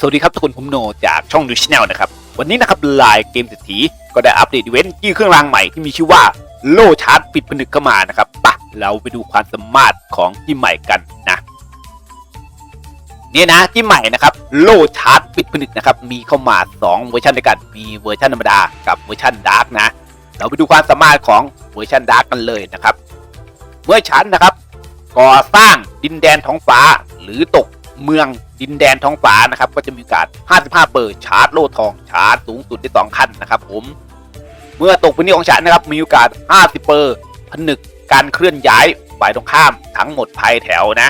สวัสดีครับทุกคนผมโนจากช่องดูชแนลนะครับ วันนี้นะครับลน์เกมเศรษฐีก็ได้อัปเดตอีเวนต์ยื่เครื่องรางใหม่ที่มีชื่อว่าโลชาร์จปิดผนึกเข้ามานะครับปะเราไปดูความสามารถของที่ใหม่กันนะเนี่ยนะที่ใหม่นะครับโลชาร์จปิดผนึกนะครับมีเข้ามา 2 เวอร์ชันด้วยกันมีเวอร์ชันธรรมดากับเวอร์ชันดาร์กนะ เราไปดูความสามารถของเวอร์ชันดาร์กกันเลยนะครับเมื่อชั้นนะครับก่อสร้างดินแดนท้องฟ้าหรือตก เมืองดินแดนท้องฟ้านะครับ ก็จะมีโอกาส 55 เปอร์ชาร์จโล่ทองชาร์จสูงสุดได้ 2 ขั้นนะครับผม เมื่อตกพื้นที่ของฉันนะครับ มีโอกาส 50 เปอร์ผนึกการเคลื่อนย้ายฝ่ายตรงข้ามทั้งหมดภายแถวนะ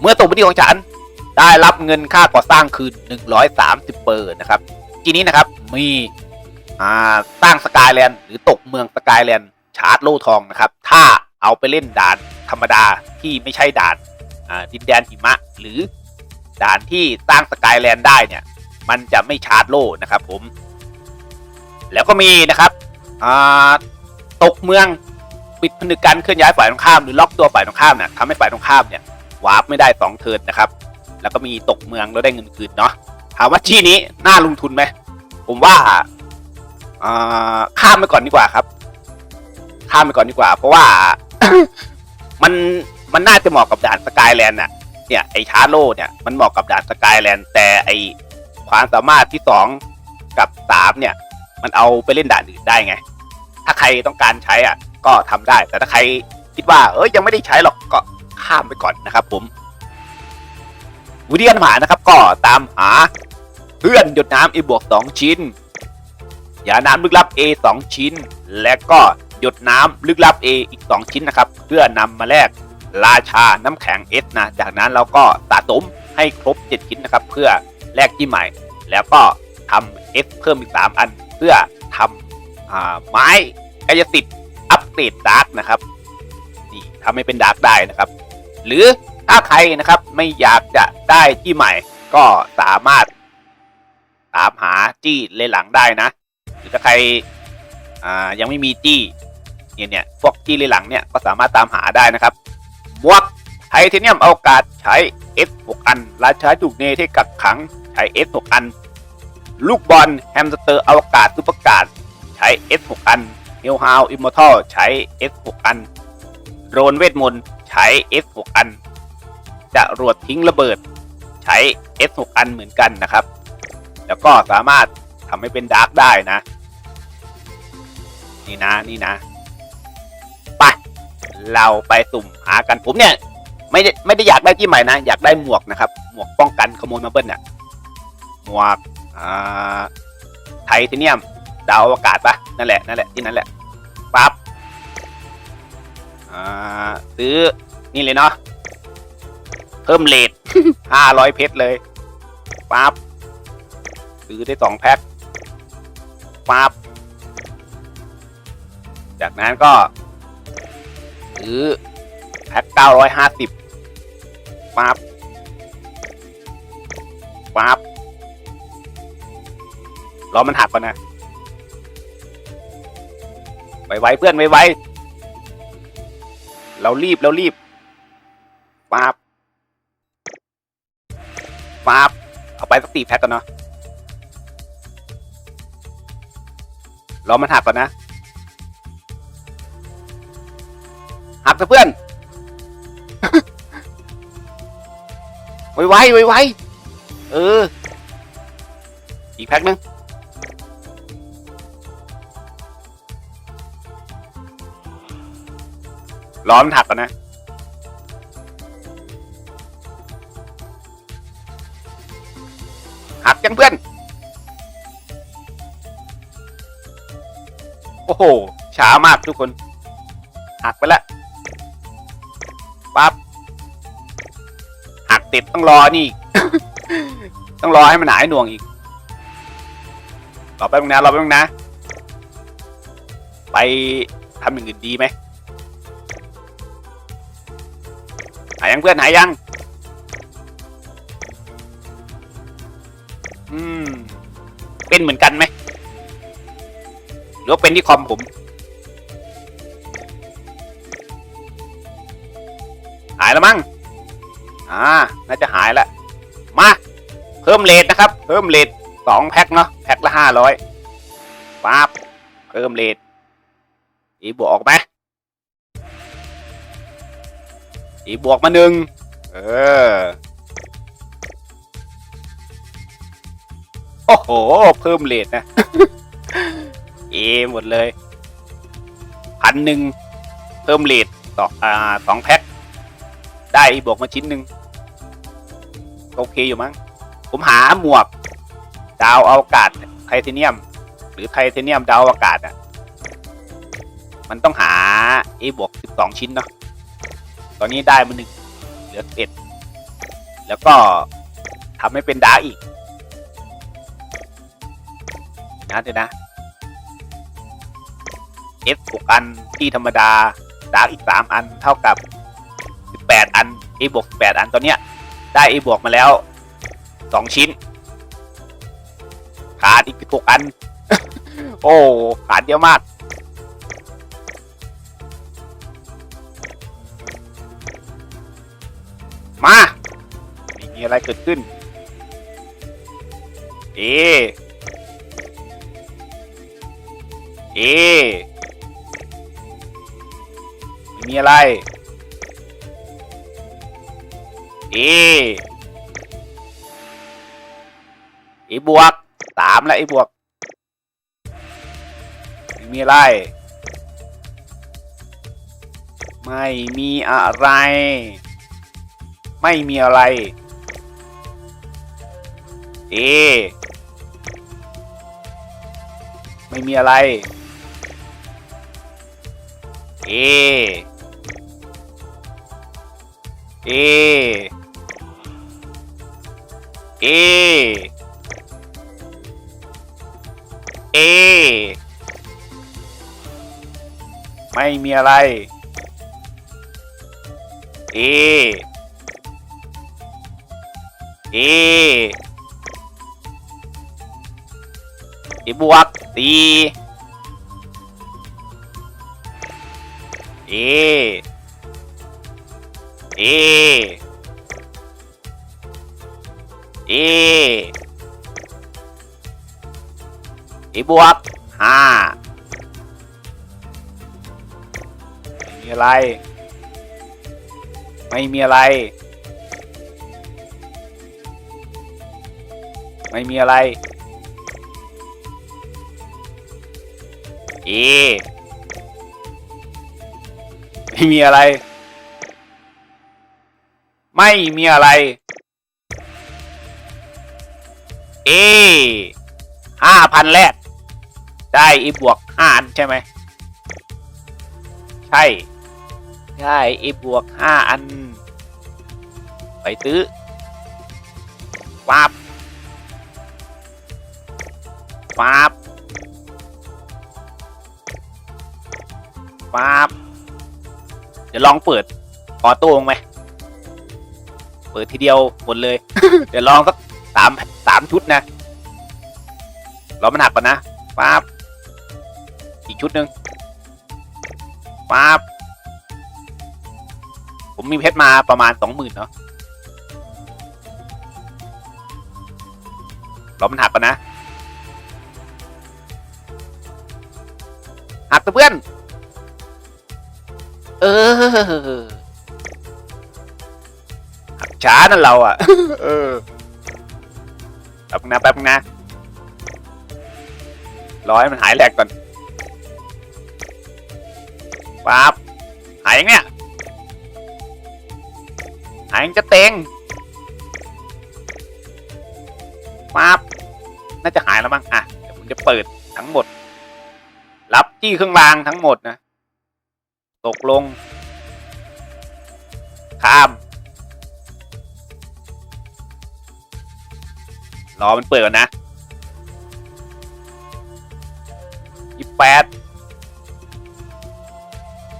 เมื่อตกพื้นที่ของฉันได้รับเงินค่าก่อสร้างคืน130 เปอร์นะครับ ทีนี้นะครับมีสร้างสกายแลนด์หรือตกเมืองสกายแลนด์ชาร์จโล่ทองนะครับ ถ้าเอาไปเล่นด่านธรรมดาที่ไม่ใช่ด่าน ดินแดนหิมะ หรือด่านที่สร้างสกายแลนด์ได้เนี่ย มันจะไม่ชาร์จโล่นะครับ ผม แล้วก็มีนะครับตกเมืองปิดผนึกการเคลื่อนย้ายฝ่ายตรงข้ามหรือล็อกตัวฝ่ายตรงข้ามเนี่ยทำให้ฝ่ายตรงข้ามเนี่ยวาร์ปไม่ได้สองเทิร์นนะครับ แล้วก็มีตกเมืองแล้วได้เงินคืนเนาะถามว่าที่นี้น่าลงทุนไหมผมว่าข้ามไปก่อนดีกว่าครับ ข้ามไปก่อนดีกว่า เพราะว่ามัน มันน่าจะเหมาะกับด่านสกายแลนด์น่ะเนี่ยไอชาร์โลเนี่ยมันเหมาะกับด่านสกายแลนด์แต่ไอความสามารถที่สองกับสามเนี่ย มันเอาไปเล่นด่านอื่นได้ไง ถ้าใครต้องการใช้อะ ก็ทำได้ แต่ถ้าใครคิดว่า เอ้ยยังไม่ได้ใช้หรอกก็ข้ามไปก่อนนะครับ ผมวิธีการหานะครับ ก็ตามหาเพื่อนหยดน้ำ A บวก2ชิ้นยาน้ำลึกลับ A 2 ชิ้น และก็หยดน้ำลึกลับ A อีก 2 ชิ้นนะครับ เพื่อนำมาแลก ราชาน้ำแข็ง S นะจากนั้นเราก็สะสมให้ครบ 7 ชิ้นนะครับ เพื่อแลกที่ใหม่ แล้วก็ทำ S เพิ่มอีก 3 อัน เพื่อทำอ่าไม้กายสิทธิ์อัปเกรดดาร์กนะครับนี่ทำให้เป็นดาร์กได้นะครับ หรือถ้าใครนะครับไม่อยากจะได้ที่ใหม่ ก็สามารถตามหาจี้เลนหลังได้นะ หรือถ้าใครอ่ายังไม่มีจี้เนี่ยเนี่ยพวกจี้เลนหลังเนี่ยก็สามารถตามหาได้นะครับ หมวกไทเทเนียมอวกาศใช้ S 6 อัน ราชาถูกเนเทกักขังใช้ S 6 อัน ลูกบอลแฮมสเตอร์อวกาศซุปการ์ดใช้ S 6 อันเฮลฮาวอิมมอร์ทัลใช้ S 6 อันโดรนเวทมนต์ใช้ S 6 อัน จะรวดทิ้งระเบิดใช้ S 6 อันเหมือนกันนะครับ แล้วก็สามารถทำให้เป็นดาร์กได้นะ นี่นะนี่นะ เราไปสุ่มหากันผมเนี่ยไม่ได้ไม่ได้อยากได้ที่ใหม่นะ อยากได้หมวกนะครับ หมวกป้องกันขโมยมาเบิ้ลเนี่ยหมวกอ่าไทเทเนียมดาวอวกาศปะนั่นแหละนั่นแหละที่นั่นแหละปั๊บอ่าซื้อนี่เลยเนาะเพิ่มเลทห้าร้อยเพชรเลยปั๊บซื้อได้สองแพ็คปั๊บจากนั้นก็ ซื้อแพ็คเก้าร้อยห้าสิบปั๊บปั๊บรอมันหักก่อนนะไวๆเพื่อนไวๆเรารีบเรารีบปั๊บฟ้าบเอาไปสักสี่แพ็คกันเนาะรอมันหักก่อนนะ ซะเพื่อนไวไวไวไวๆเออ อีกแพ็คนึงรอมันหักก่อนนะ หักยังเพื่อน โอ้โห ช้ามากทุกคน หักไปแล้ว ปั๊บหักติดต้องรอนี่ ต้องรอให้มันหายหน่วงอีกรอแป๊บนึงนะรอแป๊บนึงนะ ไปทำอย่างอื่นดีไหมหายยังเพื่อนหายยัง อืม เป็นเหมือนกันไหมหรือเป็นที่คอมผมายแล้วมั้ง อ่า น่าจะหายแล้วมา เพิ่มเลทนะครับ เพิ่มเลทสองแพ็คเนาะ แพ็คละห้าร้อยปั๊บเพิ่มเลทอีบวกออกไหมอีบวกมาหนึ่ง เออ โอ้โห เพิ่มเลทนะ เอหมดเลยพันหนึ่ง เพิ่มเลทสองอ่าสองแพ็ค ได้อีบวกมาชิ้นหนึ่งโอเคอยู่มั้ง ผมหาหมวก ดาวอวกาศไทเทเนียม หรือไทเทเนียมดาวอวกาศอะ มันต้องหาเอบวกสิบสองชิ้นเนาะ ตอนนี้ได้มาหนึ่งเหลือเอ็ด แล้วก็ทำให้เป็นดาอีก นะเดี๋ยวนะ F หกอันที่ธรรมดาดาอีกสามอันเท่ากับ สิบแปดอัน A บวกสิบแปดอันตอนเนี้ยได้ A บวกมาแล้วสองชิ้น ขาดอีกสิบอัน โอ้ขาดเยอะมาก มาไม่มีอะไรเกิดขึ้น เอ เอไม่มีอะไร อเอบวกสามแล้วเอบวกม่มีอะไร ไม่มีอะไร ไม่มีอะไรเอไม่มีอะไรเอเอ เอ เอ ไม่มีอะไร เอ เอ เอบวกสี่เอ เอเอเอบวกห้าไม่มีอะไร ไม่มีอะไร ไม่มีอะไรเอไม่มีอะไร ไม่มีอะไร เอห้าพันแรก ได้อีบวกห้าอันใช่ไหมใช่ ได้อีบวกห้าอัน ไปตื้อปั๊บปั๊บปั๊บเดี๋ยวลองเปิดออโต้ลงไหม เปิดทีเดียวหมดเลย เดี๋ยวลองสักสามชุดนะรอมันหักก่อนนะปั๊บอีกชุดหนึ่งปั๊บผมมีเพชรมาประมาณสองหมื่นเนาะรอมันหักก่อนนะหักตัวเพื่อน เออหักช้านั่นเราอะ เออ แป๊บนึงนะแป๊บนึงนะรอให้มันหายแหลกก่อนปั๊บหายยังเนี่ย หายยังจะเต็งปั๊บน่าจะหายแล้วมั้งอะเดี๋ยวผมจะเปิดทั้งหมด รับจี้เครื่องรางทั้งหมดนะ ตกลง ข้าม รอมันเปิดก่อนนะยี่แปด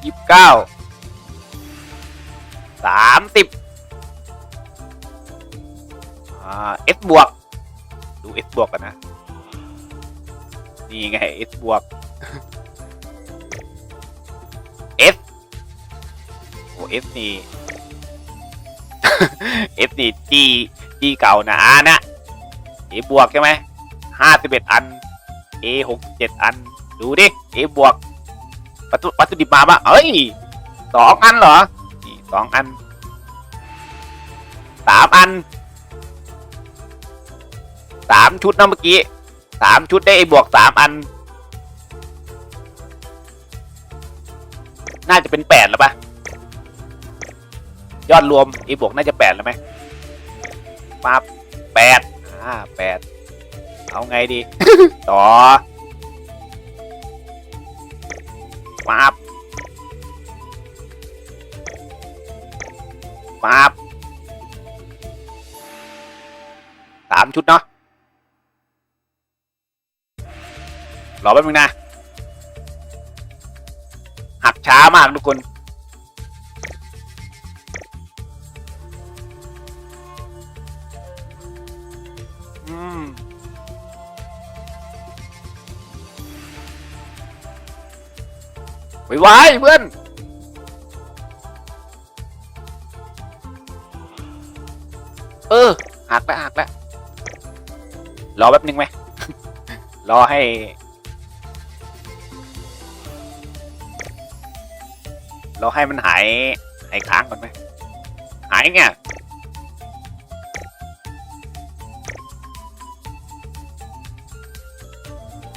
ยี่เก้าสามสิบอ่าเอสบวก ดูเอสบวกกันนะ นี่ไงเอสบวก F โอ้ F นี่ F นี่จีจีเก่านะอ่านะ A บวกใช่ไหมห้าสิบเอ็ดอัน A หกเจ็ดอัน ดูดิ A บวกวัตถุวัตถุดิบมาปะเอ้ยสองอันเหรอนี่สองอันสามอันสามชุดนะเมื่อกี้สามชุดได้ A บวกสามอัน น่าจะเป็นแปดแล้วปะยอดรวม A บวกน่าจะแปดแล้วไหมมาแปด อ่าแปดเอาไงดี ต่อมาบมาบสามชุดเนาะรอแป๊บนึงนะ หักช้ามากทุกคน ว้ไว้เพื่อนเออหักแล้วหักแล้วรอแป๊บนึงไหมรอให้รอให้มันหายหายค้างก่อนไหมหายเนี่ย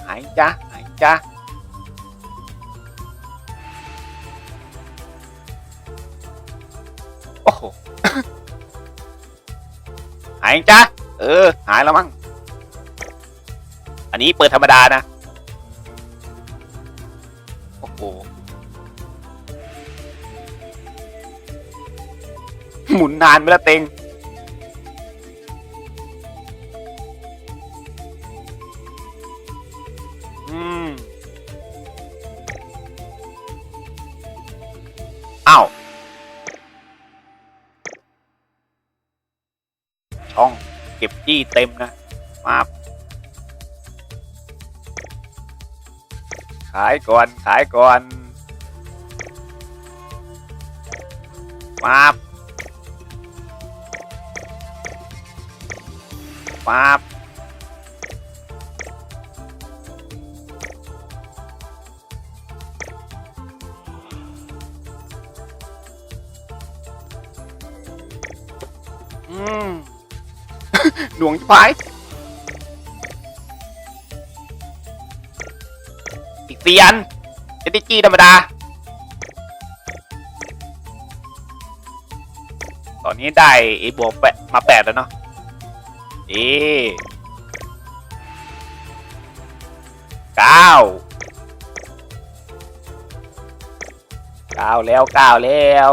หายจ้ะหายจ้ะายจ้ะเออ หายแล้วมั้ง อันนี้เปิดธรรมดานะ โอ้โห หมุนนานไปแล้วเต็ง อืม ช่องเก็บจี้เต็มนะมาบขายก่อนขายก่อนมาบมาบอืม หน่วงชิบหายอีกสี่อันเอติจีธรรมดา ตอนนี้ได้เอบวกแปมาแปดแล้วเนาะเอเก้าเก้าแล้วเก้าแล้ว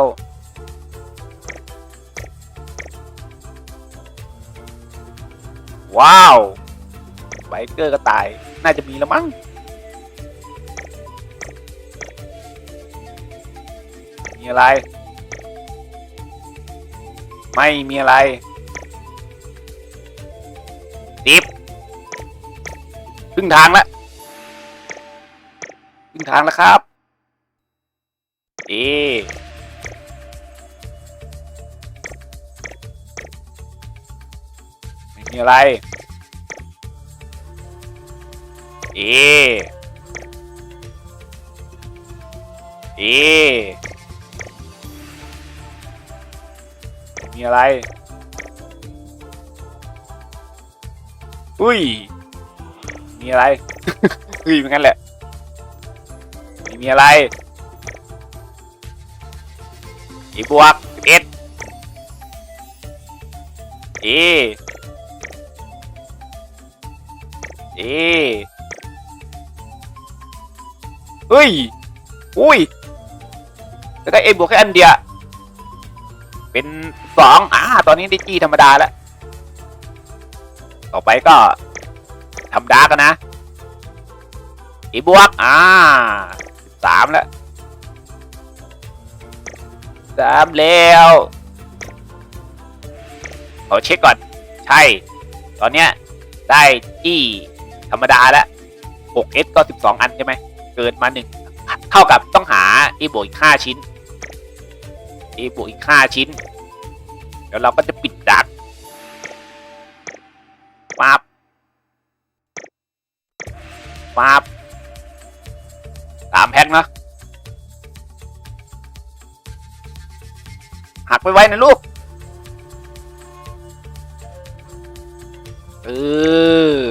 ว้าวไบเกอร์ก็ตาย น่าจะมีแล้วมั้ง มีอะไร ไม่มีอะไร ดิบครึ่งทางแล้วครึ่งทางแล้วครับ เอ ม่มีอะไร เอ เอ มีอะไร อุ้ย มีอะไร อุ้ยเป็นงั้นแหละไม่มีอะไร อีบวกสิบเอ็ดเอ เอเฮ้ย อุ้ยจะได้เอบวกแค่อันเดียว เป็นสองอ่าตอนนี้ได้จี้ธรรมดาแล้ว ต่อไปก็ทำดาร์กกันนะอีบวก อ่าสามแล้วสามแล้วขอเช็คก่อน ใช่ ตอนเนี้ยได้จี้ ธรรมดาแล้ว 6S ก็ 12 อันใช่ไหม เกินมา 1 เท่ากับต้องหา A บวกอีก 5 ชิ้น A บวกอีก 5 ชิ้น เดี๋ยวเราก็จะปิดดักปั๊บปั๊บสามแพ็คเนาะหักไปไว้นะลูก เออ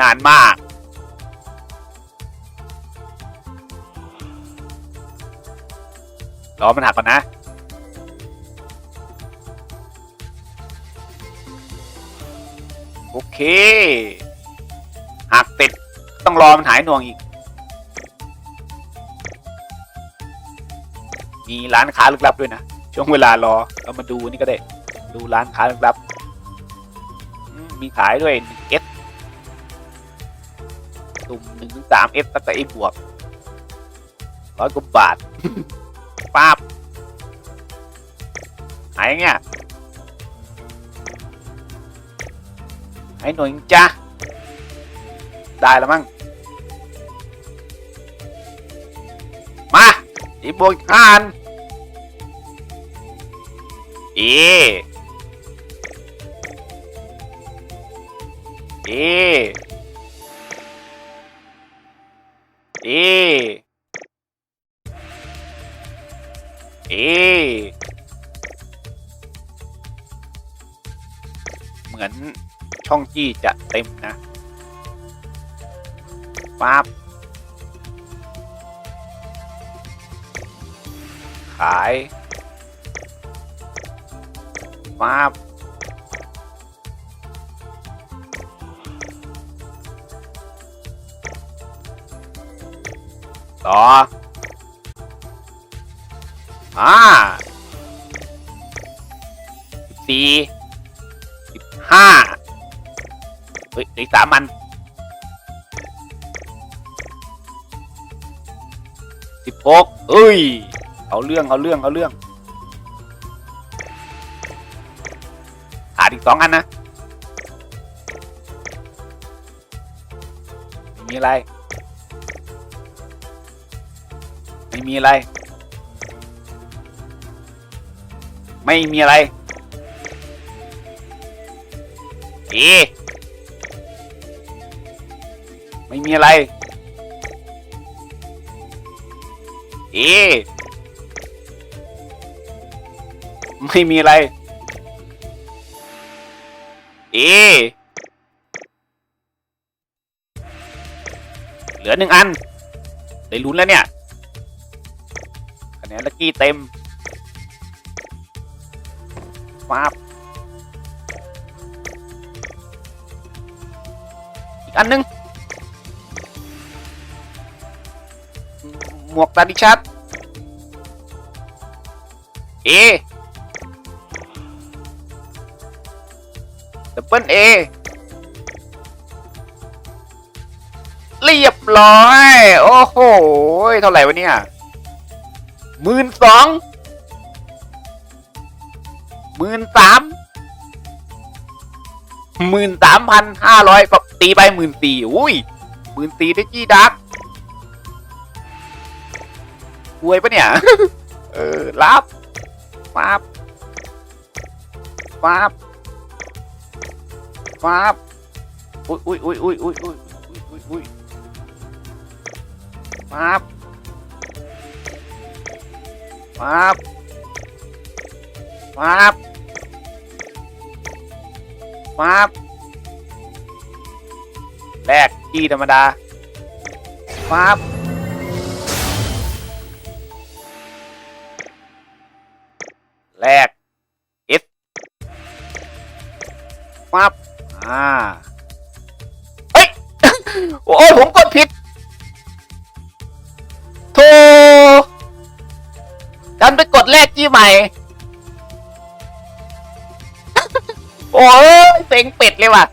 นานมากรอมันหักก่อนนะ โอเค หักเสร็จต้องรอมันหายหน่วงอีก มีร้านค้าลึกลับด้วยนะ ช่วงเวลารอเรามาดูนี่ก็ได้ ดูร้านค้าลึกลับมมีขายด้วย 1S ตุ่มหนึ่งถึงสามเอสแล้วก็เอบวกร้อยกว่าบาทป้าบหายเงี้ยหายหน่อยจ้ะได้แล้วมั้งมาอีบวกอีกห้าอันเอเอ เอเอเหมือนช่องจี้จะเต็มนะปั๊บขายปั๊บ ต่ออ่าสิบสี่สิบห้าเฮ้ยออกสามมันสิบหกเอ้ย เอาเรื่อง เอาเรื่อง เอาเรื่องขาดอีกสองอันนะ มีอะไร ม่มีอะไร ไม่มีอะไรเอไม่มีอะไรเอไม่มีอะไรเอเหลือหนึ่งอัน ได้ลุ้นแล้วเนี่ย คะแนนลักกี้เต็มฟ้าบอีกอันหนึง หมวกตาดิชัดเอดับเบิลเอเรียบร้อย โอ้โห เท่าไหร่วะเนี่ย หมื่นสองหมื่นสามหมื่นสามพันห้าร้อยตีไปหมื่นสี่อุ้ยหมื่นสี่ได้จี้ดักรวยปะเนี่ย เออ รับฟ้าบฟ้าบฟ้าบอุ้ยอุ้ยอุ้ยอุ้ยอุ้ยอุ้ยอุ้ยอุ้ยฟ้าบ ฟ้าบฟับฟับแรกที่ธรรมดาฟับ กดแรกจี้ใหม่โอ้ยเซ็งเป็ดเลยว่ะ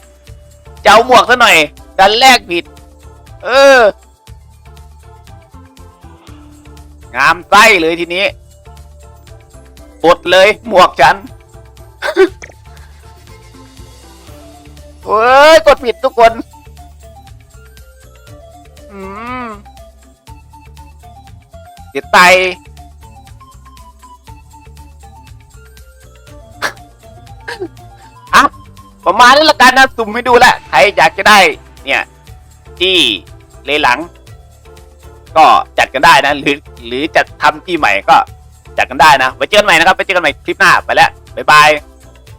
จะเอาหมวกซะหน่อย ดันแรกผิด เออ งามไส้เลยทีนี้อดเลยหมวกฉันเฮ้ย กดผิดทุกคนอืมเดี๋ยวไต ประมาณนี้ละกันนะสุ่มให้ดูแหละใครอยากจะได้เนี่ยที่เลหลัง ก็จัดกันได้นะหรือหรือจะทำที่ใหม่ก็จัดกันได้นะไว้เจอกันใหม่นะครับไว้เจอกันใหม่คลิปหน้าไปแล้วบ๊ายบาย